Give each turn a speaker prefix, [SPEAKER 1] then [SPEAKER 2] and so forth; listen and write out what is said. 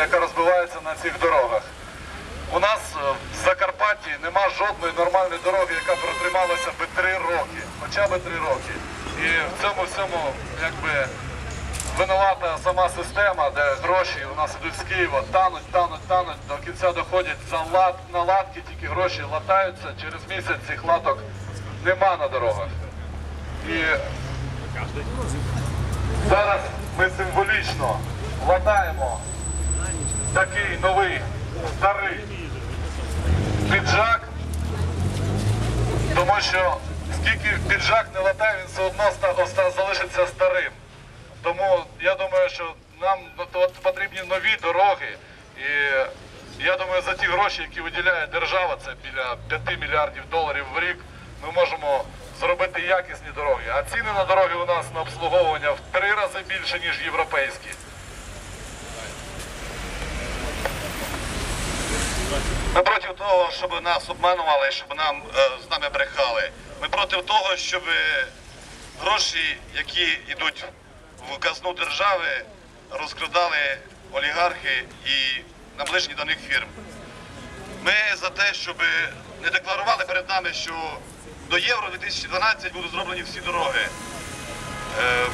[SPEAKER 1] яка розбивається на цих дорогах. У нас е, в Закарпатті нема жодної нормальної дороги, яка протрималася би три роки, хоча б три роки. І в цьому всьому якби винувата сама система, де гроші у нас ідуть з Києва, тануть, тануть, тануть, до кінця доходять за лад, на латки, тільки гроші латаються, через місяць цих латок нема на дорогах. І зараз ми символічно латаємо такий новий старий піджак, тому що скільки піджак не латає, він все одно залишиться старим. Тому я думаю, що нам от- от потрібні нові дороги. І я думаю, за ті гроші, які виділяє держава, це біля 5 мільярдів доларів в рік, ми можемо зробити якісні дороги. А ціни на дороги у нас на обслуговування в три рази більше, ніж європейські.
[SPEAKER 2] Ми проти того, щоб нас обманували, щоб нам е, з нами брехали. Ми проти того, щоб гроші, які йдуть в казну держави, розкрадали олігархи і наближені до них фірм. Ми за те, щоб не декларували перед нами, що до Євро 2012 будуть зроблені всі дороги. Е,